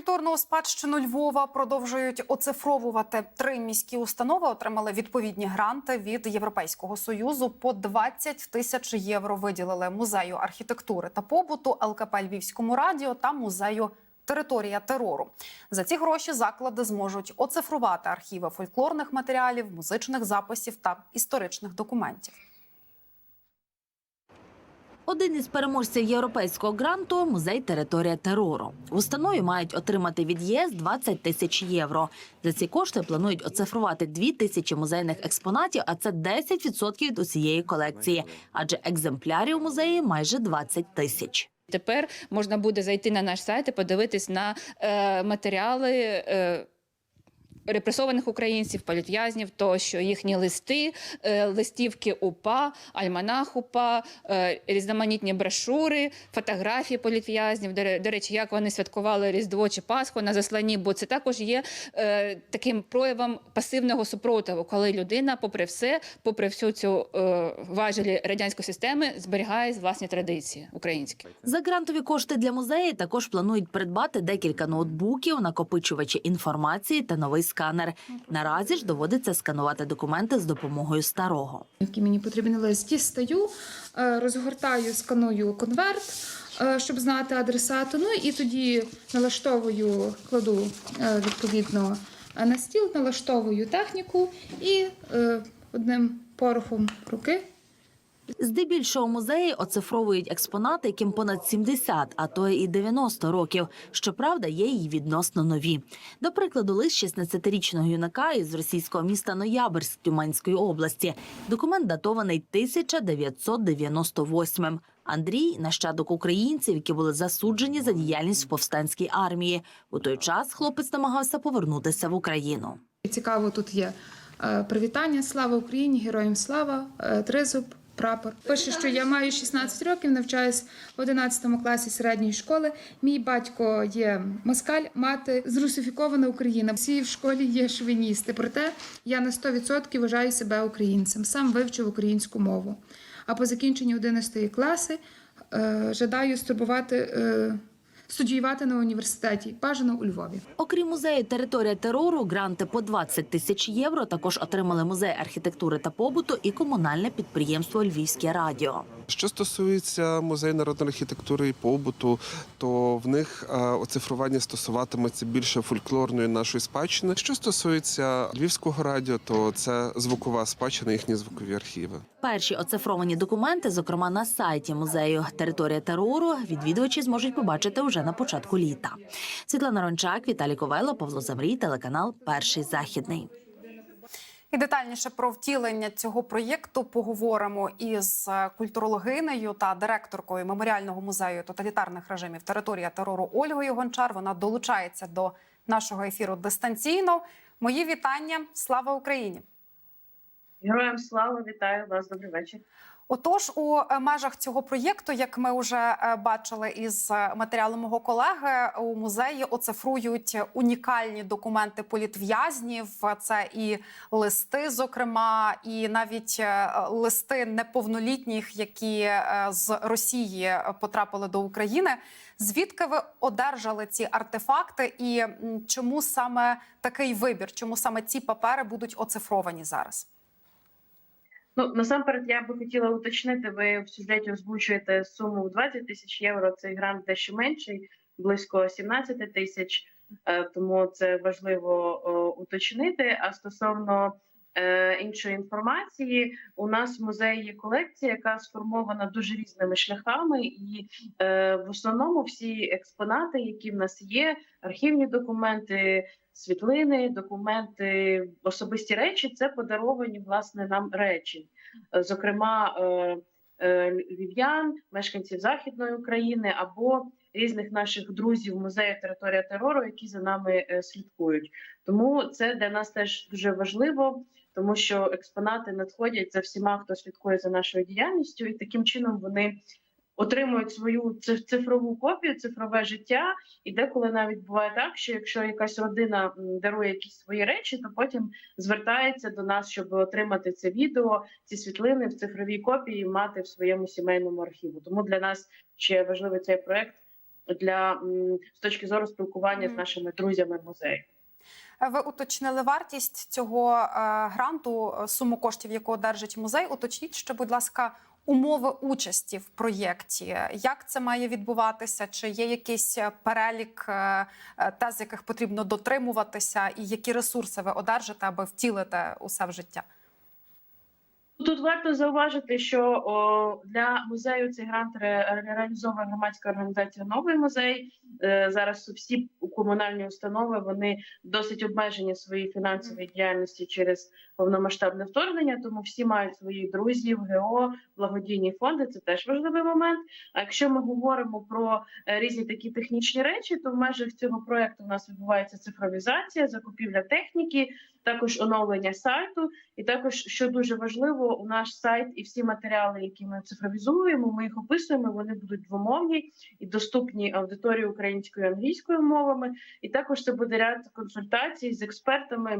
Культурну спадщину Львова продовжують оцифровувати. Три міські установи отримали відповідні гранти від Європейського союзу. По 20 тисяч євро виділили музею архітектури та побуту, ЛКП Львівському радіо та музею. Територія терору за ці гроші заклади зможуть оцифрувати архіви фольклорних матеріалів, музичних записів та історичних документів. Один із переможців європейського гранту музей Територія терору. Установі мають отримати від ЄС 20 тисяч євро. За ці кошти планують оцифрувати 2 тисячі музейних експонатів, а це 10% від усієї колекції. Адже екземплярів музеї майже 20 тисяч. Тепер можна буде зайти на наш сайт і подивитись на е, матеріали. Е, Репресованих українців, політв'язнів, тощо їхні листи, е, листівки УПА, альманах УПА, е, різноманітні брошури, фотографії політв'язнів. До, речі, як вони святкували Різдво чи Пасху на засланні, бо це також є е, таким проявом пасивного супротиву, коли людина, попри все, попри всю цю важелі радянської системи, зберігає власні традиції українські. За грантові кошти для музею також планують придбати декілька ноутбуків, накопичувачі інформації та новий сканер. Наразі ж доводиться сканувати документи з допомогою старого. який мені потрібен лист, дістаю, е, розгортаю, сканую конверт, е, щоб знати адресату. Ну і тоді налаштовую, кладу е, відповідно на стіл, налаштовую техніку і одним порохом руки Здебільшого музеї оцифровують експонати, яким понад 70, а то і 90 років. Щоправда, є й відносно нові. До прикладу, лист 16-річного юнака із російського міста Ноябрьськ Тюменської області. Документ датований 1998 Андрій нащадок українців, які були засуджені за діяльність в повстанській армії. У той час хлопець намагався повернутися в Україну. Цікаво, тут є е, привітання, слава Україні, героям слава, е, тризуб, прапор. Пише, що я маю 16 років, навчаюсь в 11 класі середньої школи. Мій батько є москаль, мати зрусифікована Україна. Всі в школі є шовіністи. Проте я на 100% вважаю себе українцем. Сам вивчив українську мову. А по закінченні 11 класи е, жадаю стурбувати. е, студіювати на університеті, бажано у Львові. Окрім музею Територія терору, гранти по 20 тисяч євро також отримали музей архітектури та побуту і комунальне підприємство Львівське радіо. Що стосується музею народної архітектури і побуту, то в них е, оцифрування стосуватиметься більше фольклорної нашої спадщини. Що стосується львівського радіо, то це звукова спадщина, їхні звукові архіви. Перші оцифровані документи, зокрема на сайті музею Територія терору, відвідувачі зможуть побачити вже на початку літа. Світлана Рончак, Віталій Ковайло, Павло Замрій, телеканал Перший західний. І детальніше про втілення цього проєкту поговоримо із культурологинею та директоркою меморіального музею тоталітарних режимів територія терору Ольгою Гончар. Вона долучається до нашого ефіру дистанційно. Мої вітання. Слава Україні! Героям слава, вітаю вас. Добрий вечір. Отож, у е, межах цього проєкту, як ми вже е, бачили із е, матеріалу мого колеги, у музеї оцифрують унікальні документи політв'язнів. Це і листи, зокрема, і навіть листи неповнолітніх, які з Росії потрапили до України. Звідки ви одержали ці артефакти, і чому саме такий вибір? Чому саме ці папери будуть оцифровані зараз? Ну насамперед, я би хотіла уточнити. Ви в сюжеті озвучуєте суму в 20 тисяч євро. Цей грант дещо менший, близько 17 тисяч. е, Тому це важливо уточнити. А стосовно іншої інформації, у нас в музеї є колекція, яка сформована дуже різними шляхами, і е, в основному всі експонати, які в нас є, архівні документи, світлини, документи, особисті речі це подаровані власне нам речі, Е, зокрема е, е, львів'ян, мешканців Західної України або різних наших друзів музею територія терору, які за нами е, слідкують. Тому це для нас теж дуже важливо, тому що експонати надходять за всіма, хто слідкує за нашою діяльністю, і таким чином вони отримують свою цифрову копію, цифрове життя. І деколи навіть буває так, що якщо якась родина дарує якісь свої речі, то потім звертається до нас, щоб отримати це відео, ці світлини в цифровій копії, мати в своєму сімейному архіву. Тому для нас ще важливий цей проект для з точки зору спілкування з нашими друзями музею. Ви уточнили вартість цього е, гранту, е, суму коштів, яку одержить музей. Уточніть ще, будь ласка, умови участі в проєкті. Як це має відбуватися? Чи є якийсь е, перелік е, е, тез, яких потрібно дотримуватися, і які ресурси ви одержите, аби втілити усе в життя? Тут варто зауважити, що о, для музею цей грант ре- реалізовує громадська організація Новий музей. Е, Зараз всі комунальні установи вони досить обмежені своїй фінансовій діяльності через повномасштабне вторгнення, тому всі мають своїх друзів, ГО, благодійні фонди. Це теж важливий момент. А якщо ми говоримо про е, різні такі технічні речі, то в межах цього проекту у нас відбувається цифровізація, закупівля техніки, також оновлення сайту. І також, що дуже важливо, у наш сайт і всі матеріали, які ми цифровізуємо, ми їх описуємо. Вони будуть двомовні і доступні аудиторії українською і англійською мовами. І також це буде ряд консультацій з експертами.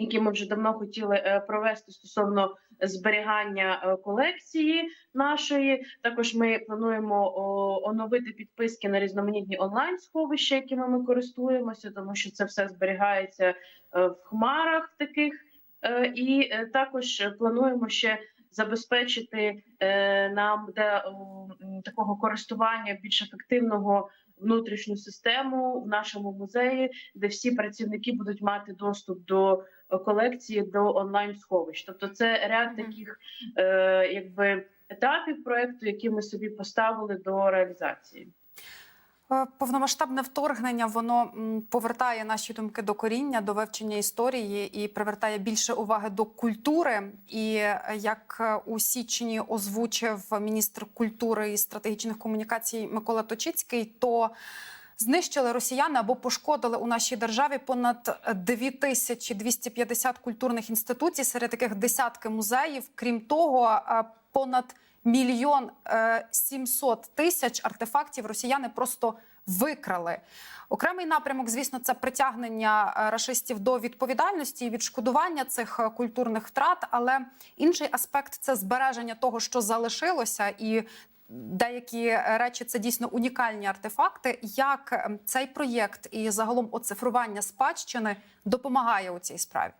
Які ми вже давно хотіли е, провести стосовно зберігання е, колекції нашої. Також ми плануємо оновити підписки на різноманітні онлайн сховища, якими ми користуємося, тому що це все зберігається е, в хмарах таких. Е, І також плануємо ще забезпечити нам де такого користування більш ефективного внутрішню систему в нашому музеї, де всі працівники будуть мати доступ до колекції до онлайн сховищ. Тобто, це ряд таких е, якби етапів проекту, які ми собі поставили до реалізації. Е, Повномасштабне вторгнення воно повертає наші думки до коріння, до вивчення історії і привертає більше уваги до культури. І е, як е, у січні озвучив міністр культури і стратегічних комунікацій Микола Точицький, то знищили росіяни або пошкодили у нашій державі понад 2250 культурних інституцій, серед яких десятки музеїв. Крім того, е, понад мільйон е, 700 тисяч артефактів росіяни просто викрали. Окремий напрямок, звісно, це притягнення е, рашистів до відповідальності і відшкодування цих е, культурних втрат. Але інший аспект це збереження того, що залишилося, і деякі е, речі це дійсно унікальні артефакти. Як е, цей проєкт і загалом оцифрування спадщини допомагає у цій справі?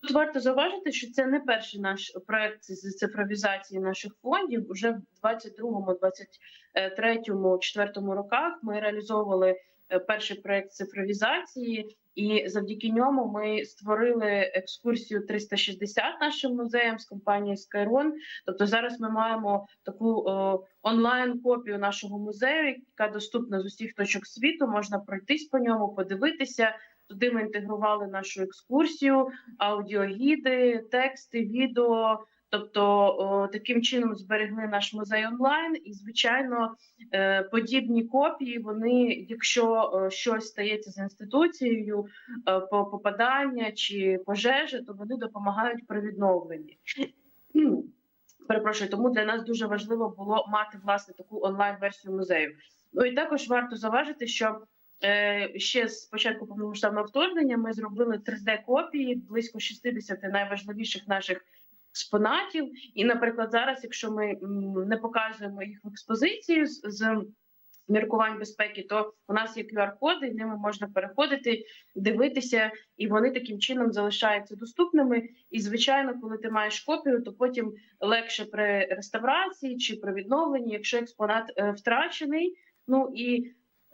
Тут варто зауважити, що це не перший наш проект з цифровізації наших фондів. Уже в 22-му, 23-му, 4-му роках ми реалізовували е, перший проект цифровізації, і завдяки ньому ми створили екскурсію 360 нашим музеям з компанією Skyron. Тобто зараз ми маємо таку е, онлайн копію нашого музею, яка доступна з усіх точок світу. Можна пройтись по ньому, подивитися. Туди ми інтегрували нашу екскурсію, аудіогіди, тексти, відео. Тобто таким чином зберегли наш музей онлайн, і звичайно, е, подібні копії. Вони, якщо щось стається з інституцією, е, по попадання чи пожежі, то вони допомагають при відновленні. Перепрошую, тому для нас дуже важливо було мати власне таку онлайн версію музею. Ну і також варто заважити, що Е, ще з початку повномасштабного вторгнення ми зробили 3D-копії близько 60 найважливіших наших експонатів. І, наприклад, зараз, якщо ми не показуємо їх в експозиції з, з міркувань безпеки, то у нас є QR-коди, і ними можна переходити, дивитися, і вони таким чином залишаються доступними. І, звичайно, коли ти маєш копію, то потім легше при реставрації чи при відновленні, якщо експонат е, втрачений. Ну і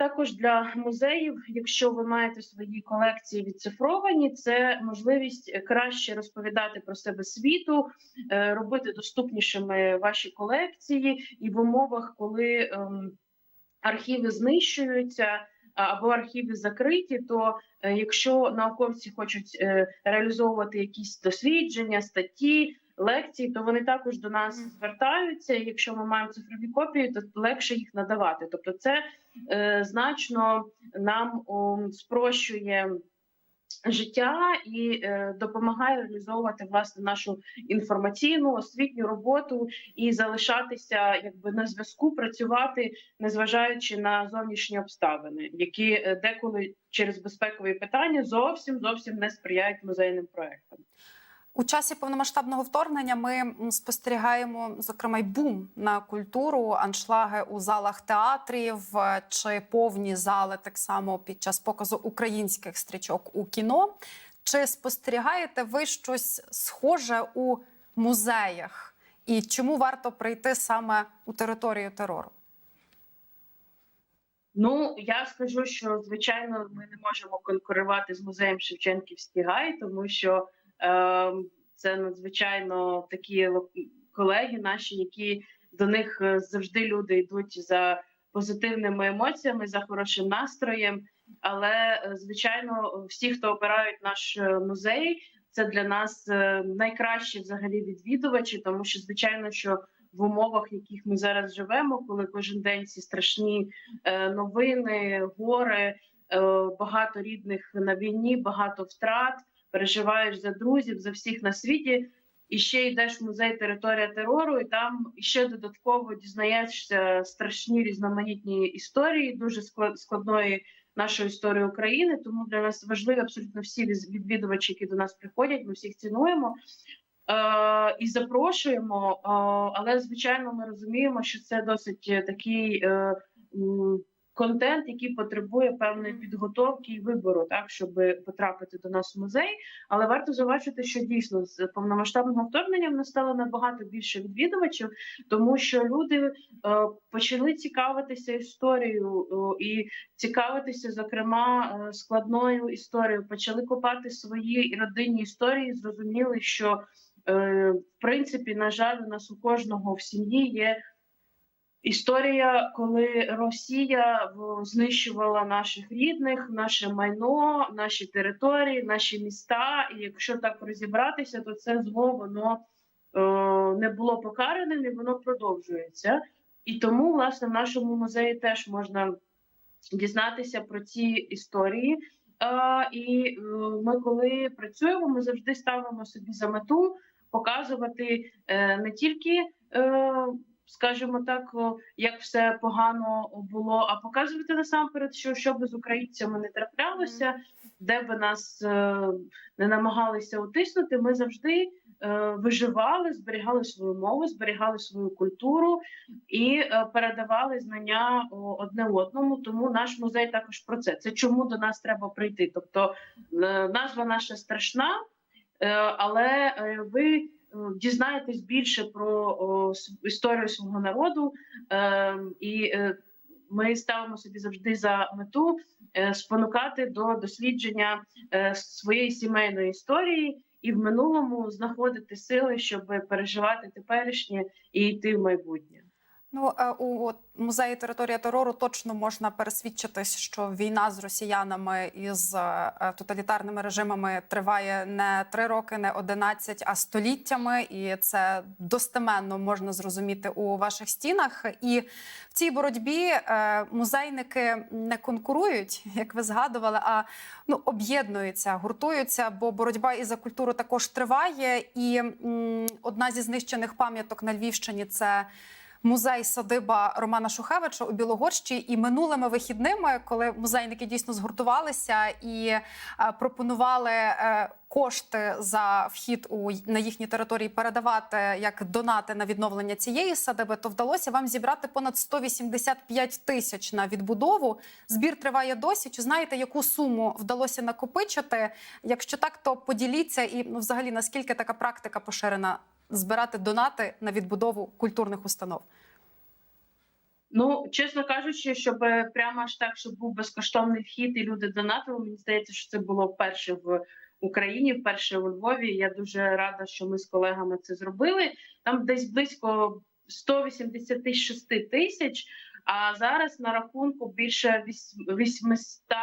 також для музеїв, якщо ви маєте свої колекції відцифровані, це можливість краще розповідати про себе світу, е, робити доступнішими ваші колекції, і в умовах, коли ем, архіви знищуються. Або архіви закриті, то е, якщо науковці хочуть е, реалізовувати якісь дослідження, статті, лекції, то вони також до нас звертаються. І якщо ми маємо цифрові копії, то легше їх надавати. Тобто, це е, значно нам о, спрощує життя і е, допомагає реалізовувати власне нашу інформаційну освітню роботу і залишатися якби на зв'язку, працювати, незважаючи на зовнішні обставини, які е, деколи через безпекові питання зовсім зовсім не сприяють музейним проектам. У часі повномасштабного вторгнення ми спостерігаємо зокрема й бум на культуру, аншлаги у залах театрів е, чи повні зали так само під час показу українських стрічок у кіно. Чи спостерігаєте ви щось схоже у музеях? І чому варто прийти саме у територію терору? Ну я скажу, що звичайно ми не можемо конкурувати з музеєм Шевченківський гай, тому що це надзвичайно такі колеги наші, які до них е, завжди люди йдуть за позитивними емоціями, за хорошим настроєм. Але е, звичайно, всі, хто обирають наш е, музей, це для нас найкращі взагалі відвідувачі, тому що звичайно, що в умовах, в яких ми зараз живемо, коли кожен день ці страшні новини, гори, багато рідних на війні, багато втрат. Переживаєш за друзів, за всіх на світі. І ще йдеш в музей територія терору, і там ще додатково дізнаєшся страшні різноманітні історії, дуже складної нашої історії України. Тому для нас важливі абсолютно всі відвідувачі, які до нас приходять. Ми всіх цінуємо. Е, і запрошуємо, е, але звичайно, ми розуміємо, що це досить такий е, контент, який потребує певної підготовки і вибору, так щоб потрапити до нас в музей. Але варто зауважити, що дійсно з повномасштабного вторгнення в нас стало набагато більше відвідувачів, тому що люди е, почали цікавитися історією е, і цікавитися, зокрема, е, складною історією. Почали копати свої родинні історії, зрозуміли, що е, в принципі, на жаль, у нас у кожного в сім'ї є історія, коли Росія знищувала наших рідних, наше майно, наші території, наші міста. І якщо так розібратися, то це зло воно е, не було покараним і воно продовжується. І тому, власне, в нашому музеї теж можна дізнатися про ці історії. Е, і е, ми, коли працюємо, ми завжди ставимо собі за мету показувати е, не тільки, е, скажімо так, як все погано було, а показувати насамперед, що, що би з українцями не траплялося, де би нас е, не намагалися утиснути, ми завжди е, виживали, зберігали свою мову, зберігали свою культуру і е, передавали знання одне одному. Тому наш музей також про це. Це чому до нас треба прийти. Тобто назва наша страшна, але ви дізнаєтесь більше про історію свого народу, е, і е, ми ставимо собі завжди за мету е, спонукати до дослідження е, своєї сімейної історії. І в минулому знаходити сили, щоб переживати теперішнє і йти в майбутнє. Ну е, у музеї територія терору точно можна пересвідчитись, що війна з росіянами і з е, тоталітарними режимами триває не три роки, не одинадцять, а століттями, і це достеменно можна зрозуміти у ваших стінах. І в цій боротьбі е, музейники не конкурують, як ви згадували, а ну об'єднуються, гуртуються, бо боротьба і за культуру також триває. І м, одна зі знищених пам'яток на Львівщині це. Музей садиба Романа Шухевича у Білогорщі і минулими вихідними, коли музейники дійсно згуртувалися і е, пропонували е, кошти за вхід у на їхні території передавати як донати на відновлення цієї садиби, то вдалося вам зібрати понад 185 тисяч на відбудову. Збір триває досі. Чи знаєте, яку суму вдалося накопичити? Якщо так, то поділіться і ну, взагалі наскільки така практика поширена збирати донати на відбудову культурних установ. Ну, чесно кажучи, щоб прямо аж так, щоб був безкоштовний вхід, і люди донатили. Мені здається, що це було вперше в Україні, вперше у Львові. Я дуже рада, що ми з колегами це зробили. Там десь близько 186 тисяч. А зараз на рахунку більше вісь- 800 е,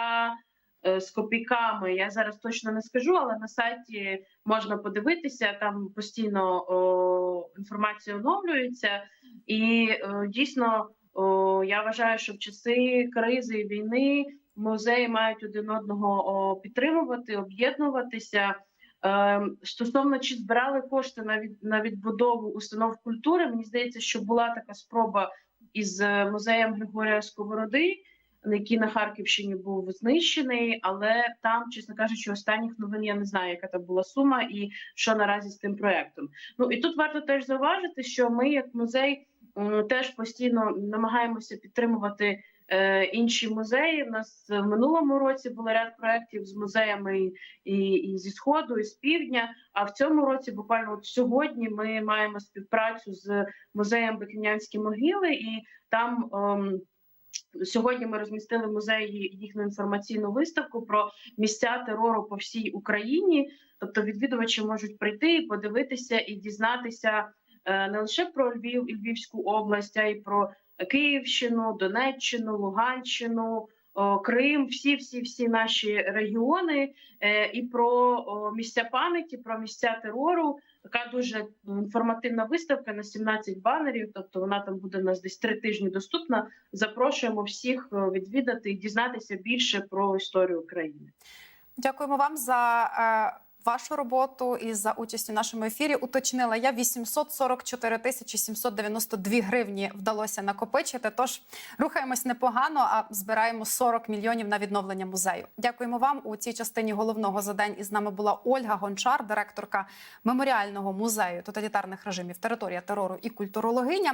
з копійками. Я зараз точно не скажу, але на сайті можна подивитися. Там постійно о, інформація оновлюється, і е, дійсно. О, я вважаю, що в часи кризи і війни музеї мають один одного о, підтримувати, об'єднуватися. Е, стосовно чи збирали кошти на від на відбудову установ культури, мені здається, що була така спроба із е, музеєм Григорія Сковороди. Який на Харківщині був знищений. Але там, чесно кажучи, останніх новин я не знаю, яка там була сума і що наразі з тим проектом. Ну і тут варто теж зауважити, що ми, як музей, теж постійно намагаємося підтримувати. е, Інші музеї У нас в минулому році було ряд проєктів з музеями і, і, зі сходу, і з півдня. А в цьому році, буквально от сьогодні, ми маємо співпрацю з музеєм Бекінянські могили, і там ем, сьогодні ми розмістили в музеї їхню інформаційну виставку про місця терору по всій Україні. Тобто відвідувачі можуть прийти подивитися і дізнатися е, не лише про Львів і Львівську область, а й про Київщину, Донеччину, Луганщину. Крим, всі, всі, всі наші регіони, е, і про місця пам'яті, про місця терору. Така дуже інформативна виставка на 17 банерів. Тобто вона там буде у нас десь три тижні доступна. Запрошуємо всіх е, відвідати і дізнатися більше про історію України. Дякуємо вам за е, вашу роботу і за участь у нашому ефірі. Уточнила я 844 тисячі 792 гривні вдалося накопичити. Тож рухаємось непогано, а збираємо 40 мільйонів на відновлення музею. Дякуємо вам у цій частині головного за день. Із нами була Ольга Гончар, директорка меморіального музею тоталітарних режимів, територія терору і культурологиня.